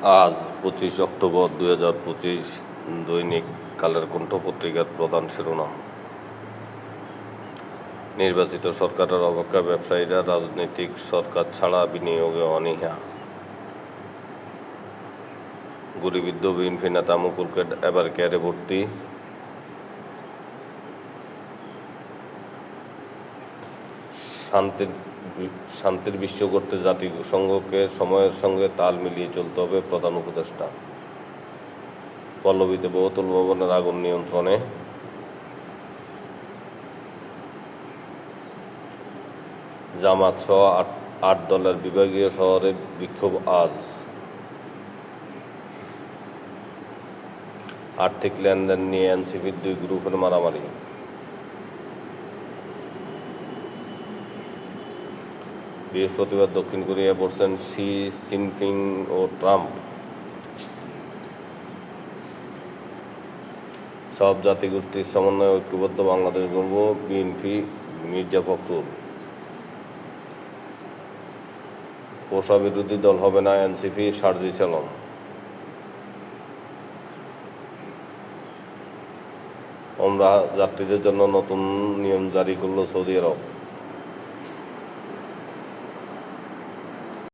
আজ পঁচিশ অক্টোবর দুই হাজার পঁচিশ, দৈনিক কালের কণ্ঠ পত্রিকার প্রধান শিরোনাম। নির্বাচিত সরকারের অপেক্ষা ব্যবসায়ীরা রাজনৈতিক সরকার ছাড়া বিনিয়োগে অনীহা। গুলিবিদ্ধ বিএনপি নেতা মুকুলকে এবার ক্যারে ভর্তি। শান্তির শান্তির বিশ্ব করতে জাতিসংঘকে সময়ের সঙ্গে তাল মিলিয়ে চলতে হবে প্রধান উপদেষ্টা। পল্লবীতে বহুতল ভবনের আগুন নিয়ন্ত্রণে। জামাত সহ আট আট দলের বিভাগীয় শহরে বিক্ষোভ আজ। আর্থিক লেনদেন নিয়ে এনসিপির দুই গ্রুপের মারামারি। বৃহস্পতিবার দক্ষিণ কোরিয়ায় পড়ছেন শি জিনপিং ও ট্রাম্প। সব জাতিগোষ্ঠীর সমন্বয়ে ঐক্যবদ্ধ বাংলাদেশ গর্ব বিএনপি মির্জা ফখরুল। পোষা বিরোধী দল হবে না এনসিপি, সারজি আলম ওমরা যাত্রীদের জন্য নতুন নিয়ম জারি করল সৌদি আরব।